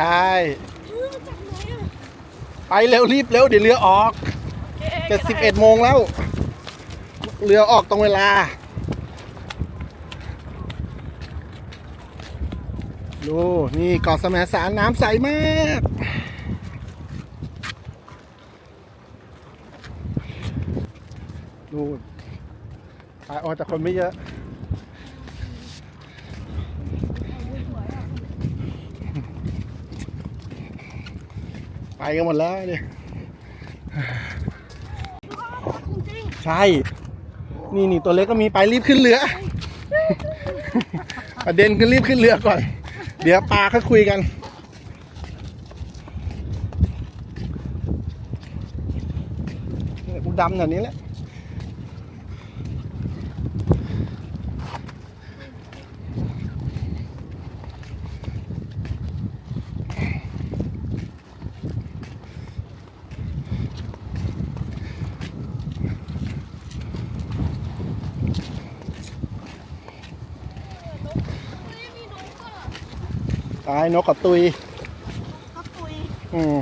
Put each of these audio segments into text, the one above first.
ใช่ ไปเร็วรีบเร็วเดี๋ยวเรือออกจะสิบเอ็ดโมงแล้ว เรือออกตรงเวลา ดู นี่เกาะแสมสารน้ำใสมากดูไปออกแต่คนไม่เยอะ ไปกันหมดแล้วเนี่ยใช่ นี่นี่ตัวเล็กก็มีไปรีบขึ้นเรือ ประเด็นคือรีบขึ้นเรือก่อน เดี๋ยวปลาค่อยคุยกันกูดำแบบนี้แหละ ตายนกกับตุยก็คุยอืม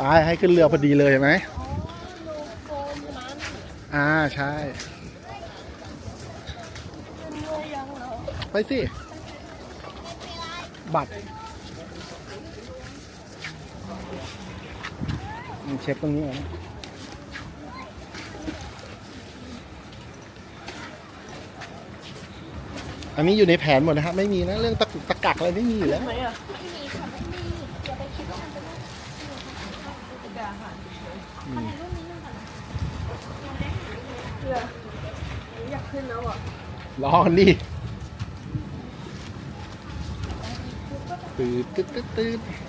ตายให้ขึ้นเรือพอดีเลยเห็นไหมอ๋อโลโฟมนั้นอ่าใช่ เป็นเรือยังเหรอไปสิ บัตรอืมเช็คตรงนี้ก่อนนะ อันนี้อยู่ในแผนหมดนะครับไม่มีนะเรื่องตะกุกตะกักอะไรไม่มีอยู่แล้วไหมอะเรืออยากขึ้นแล้วอะรอกันดิตืดตืดตืดตืดน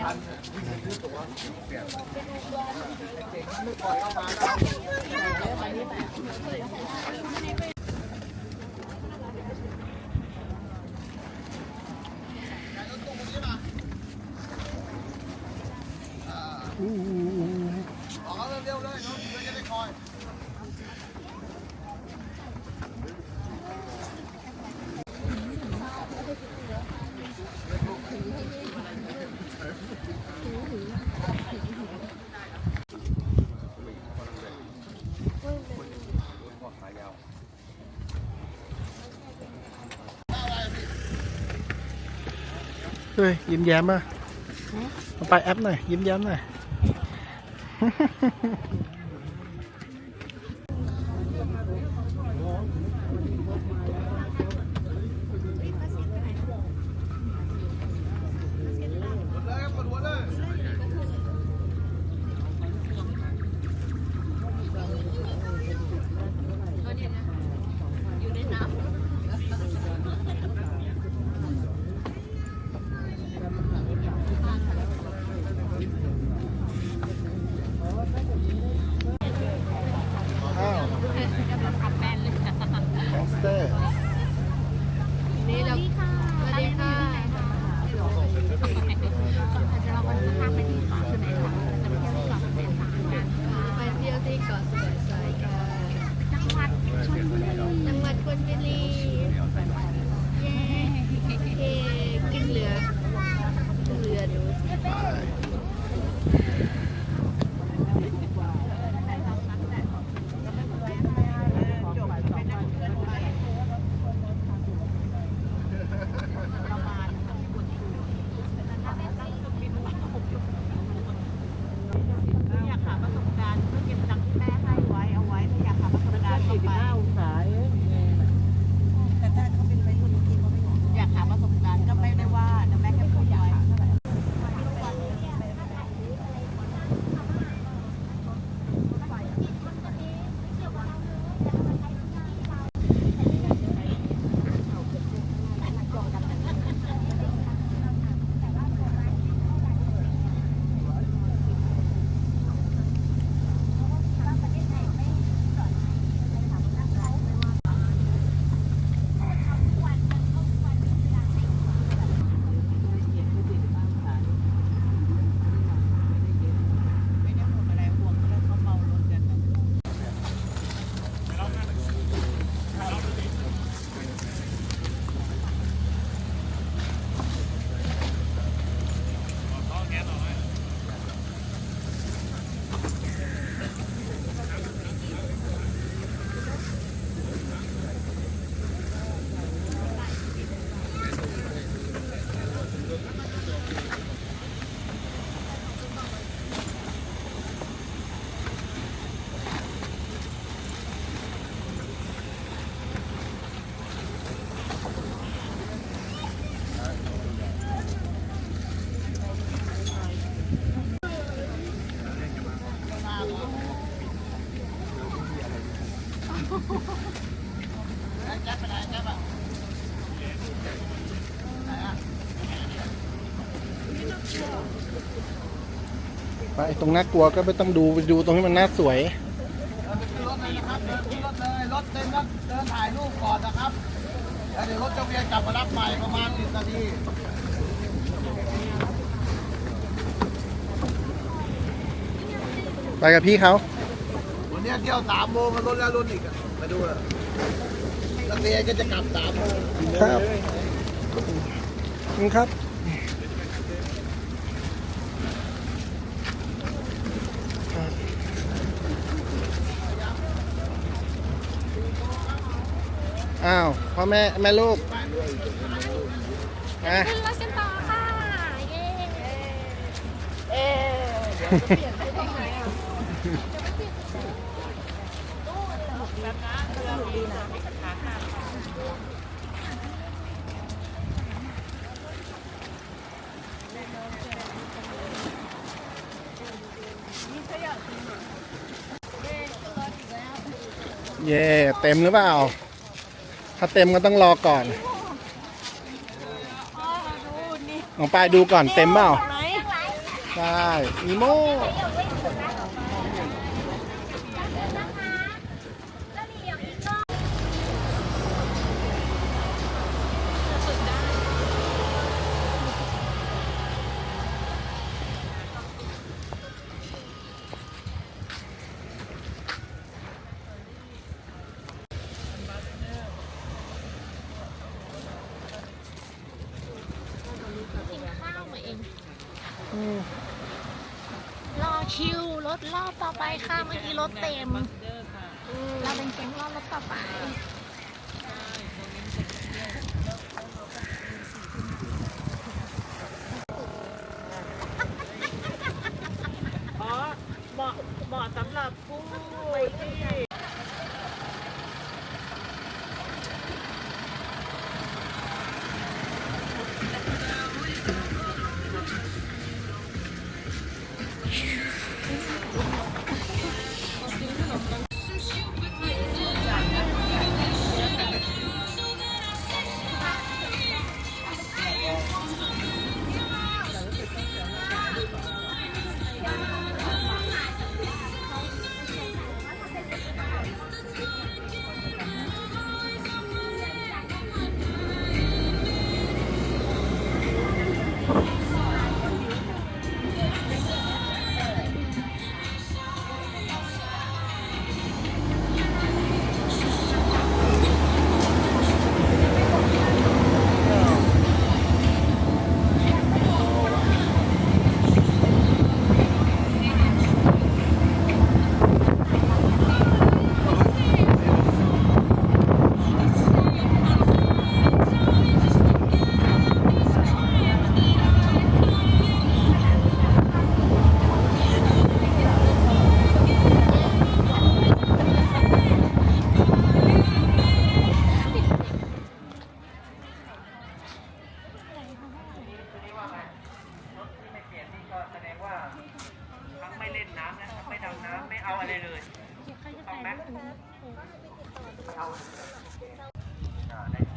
安全，你 we 走啊 เฮ้ยยิ้มแย้มป่ะมาไปแอปหน่อย ยิ้มแย้มหน่อย รงน่ากลัวก็ไม่ต้องดูไปดูตรงที่มันน่าสวยรถเลยนะครับเดินขึ้นรถเลยรถเต็มแล้วเดินถ่ายรูปก่อนนะครับแล้วเดี๋ยวรถจะเวียนกลับมารับใหม่ประมาณ10นาทีไปกับพี่เขาวันนี้เที่ยวสามโมงรถแล้วรถอีกอะมาดูอะนักเรียนก็จะกลับสามโมงครับนี่ครับ อ้าวพ่อแม่แม่ลูกอะขึ้นรถกันต่อค่ะ เย้เอ๊เดี๋ยวจะเปลี่ยนไปตรงไหนอะเย่เต็มหรือเปล่า ถ้าเต็มก็ต้องรอก่อนอ๋อดูนี่ลองไปดูก่อนเต็มเปล่า ไหน ใช่อีโม กินข้าวมาเอง รอคิวร ถรอบต่อไปค่ะเมื่อกี้รถเต็ม เราเป็นแก๊งรอบรถต่อไป เอาอะไรเลยเอาไหมไป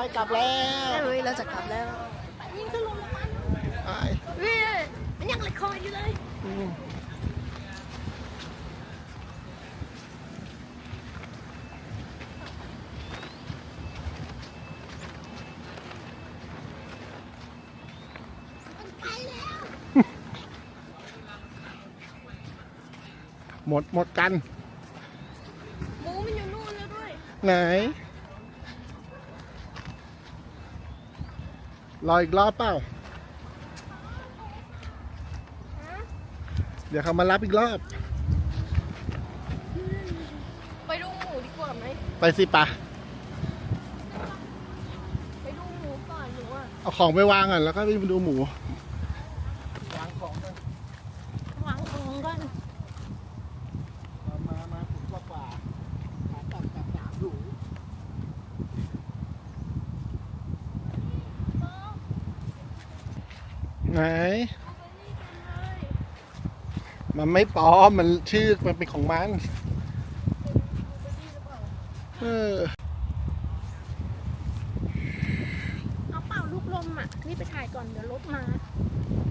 ายบายกลับแล้วเฮ้ยเราจะกลับแล้วยิงขึ้นลงมาไปเฮ้ยมันยังเลยคอยอยู่เลยอืมหมดหมดกันหมูมันอยู่นู่นแล้วด้วย ไหน รออีกรอบเปล่า เดี๋ยวเขามารับอีกรอบ ไปดูหมูดีกว่าไหม ไปสิปะไปดูหมูก่อนหนูอะ เอาของไปวางก่อนแล้วก็ไปดูหมู วางของก่อน มา มาถึงกว่าป่าหาตัดตัดตัดหรู ไหน มันไม่ปลอม มันชื่อมันเป็นของมัน เออเอาเป่าลูกลมอะ นี่ไปถ่ายก่อนเดี๋ยวรถมา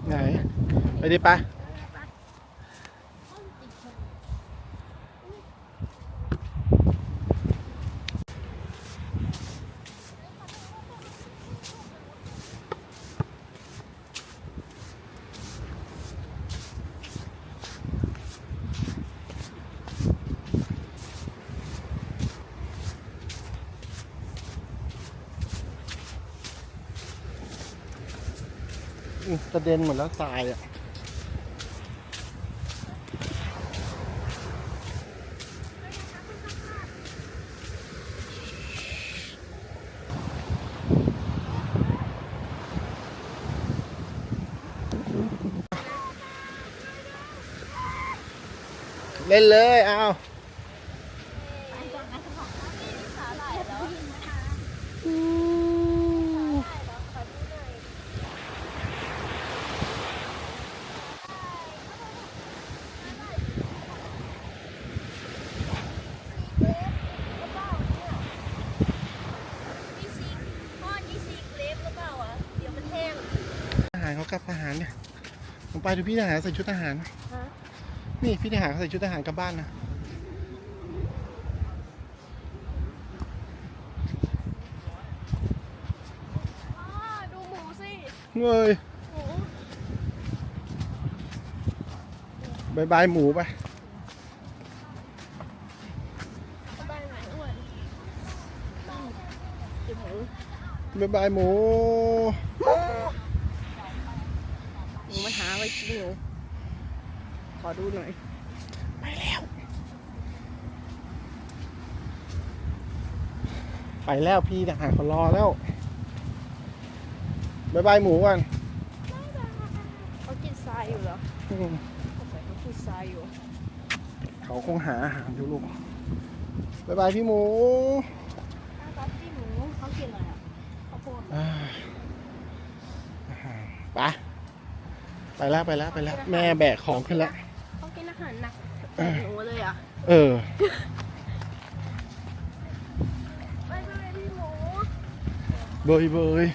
ไหน ไปดิปะ กระเด็นหมดแล้วทรายอะเล่นเลย เอา นี่ซีพ่อนี่ซีเคลฟหรือเปล่าอะ เดี๋ยวมันแห้ง ทหารเขากลับทหารเนี่ยผม ไปดูพี่ทหารใส่ชุดทหารฮะนี่พี่ทหารเขาใส่ชุดทหารกลับบ้านนะพ่อดูหมูสิเว้ยหมูบายบายหมูไปสบายไหนอ้วนอืมเดี๋ยวหมูบายบายหมูห มูมันหาไว้กินหนูขอดูหน่อย ไปแล้ว ไปแล้วพี่ทหารเขารอแล้วบายบายหมูก่อนเขากินทรายอยู่เหรออืมเขาใส่เขากินทรายอยู่ เขาคงหาอาหารอยู่ลูกบายบายพี่หมู อ้าวตอนที่หมูเขากินอะไรอะข้าวโพด อ่าไป ไปแล้วไปแล้วไปแล้วแม่แบกของขึ้นแล้วเขากินอาหารหนักแบบหนูเลยอะ เออไปเลยพี่หมูเบยเบย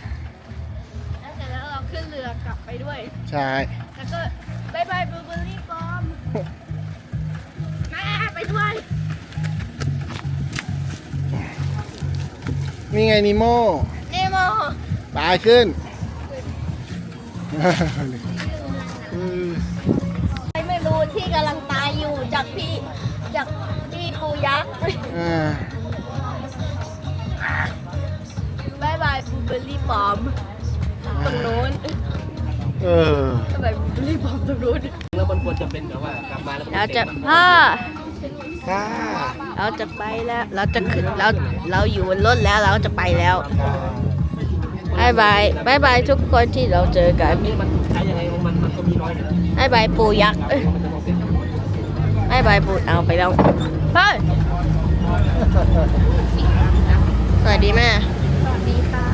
แล้วเสร็จแล้วเราขึ้นเรือกลับไปด้วย ใช่ แล้วก็บายบายบลูเบอร์รี่ปอมแม่ไปด้วย นี่ไงนิโมเนโมไปขึ้น บายบายบลูเบอร์รี่ปอมตรงโน้นเออบายบายบลูเบอร์รี่ปอมตรงโน้นแล้วมันควรจะเป็นแบบว่ากลับมาแล้วมันเราจะเต็มพ่อค่ะเราจะไปแล้ว เราจะขึ้นเราเราอยู่บนรถแล้วเราจะไปแล้วบายบายบายบายทุกคนที่เราเจอกันมันใช้ยังไงของมันมันก็มีรอยอยู่บายบายปูยักษ์เอ้ยมันจะต้องเป็นบายบายปูเอาไปแล้วเฮ้ย สวัสดีแม่ สวัสดีค่ะ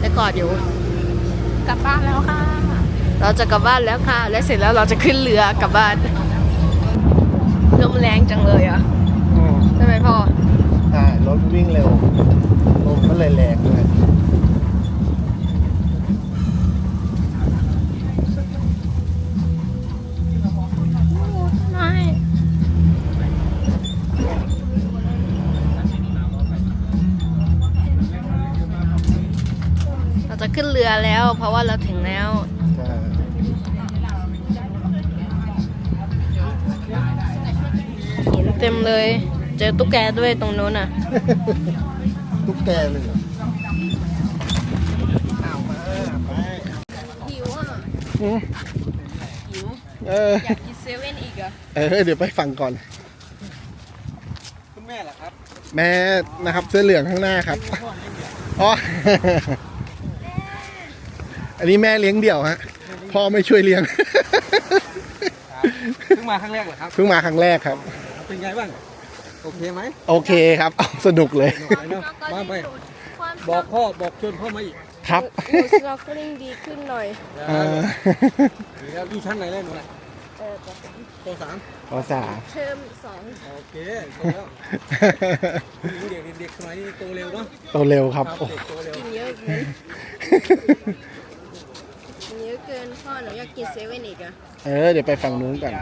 ได้กอดอยู่ กลับบ้านแล้วค่ะ เราจะกลับบ้านแล้วค่ะ และเสร็จแล้วเราจะขึ้นเรือกลับบ้านลมแรงจังเลยอะอืมใช่ไหมพ่อ ใช่ลรถวิ่งเร็วลมก็เลยแรงด้วย ขึ้นเรือแล้ว เพราะว่าเราถึงแล้วใช่หินเต็มเลย เจอตุ๊กแกด้วยตรงนู้นอะ ตุ๊กแกเลยเหรอเอามาไปหิวอะอืมหิวเอออยากกินเซเว่นอีกอะเออเดี๋ยวไปฟังก่อน คุณแม่ล่ะครับ แม่นะครับเสื้อเหลืองข้างหน้าครับอ๋อ อันนี้แม่เลี้ยงเดี่ยวฮะ พ่อไม่ช่วยเลี้ยง เพิ่งมาครั้งแรกเหรอครับเพิ่งมาครั้งแรกครับ เป็นไงบ้างโอเคไหมโอเคครับเอาสนุกเลยไหนเนาะมาไปบอกพ่อบอกชวนพ่อมาอีกครับหนูสโนว์ลิ่งดีขึ้นหน่อยเออแล้วอยู่ชั้นไหนแล้วหนูน่ะเออโตสามภาษาเทอมสองโอเคโตแล้วผู้หญิงเด็กเด็กสมัยนี้โตเร็วเนาะโตเร็วครับ ครับโอ้เด็กโตเร็วกินเยอะเกินกินเยอะเกิน พ่อหนูอยากกินเซเว่นอีกอะเออเดี๋ยวไปฝั่งนู้นกัน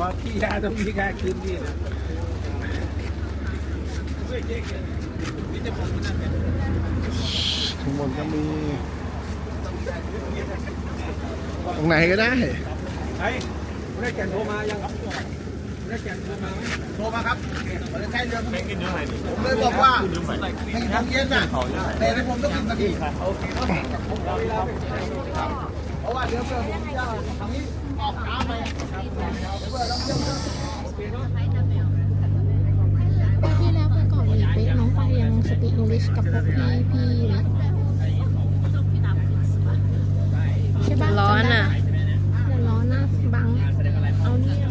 ว่าพี่ยาต้องมีการคืนนี่นะข้างบนก็มี ตรงไหนก็ได้ ไอ้คุณได้แก่นโทรมายังคุณได้แก่นโทรมาไหม โทรมาครับผมจะใช้เรือผมผมเลยบอกว่าให้ทำเย็นน่ะแต่ในผมต้องกินกะทิเพราะว่าเรือเพื่อผมจะทางนี้ออกน้ำไปเพื่อต้องเที่ยี่แล้วไปก่อนหลีไน้องไปยังสปีอังกับพวกพี่พี่นะใช่ปะร้อนอะร้อนนะบังเอาเนี่ย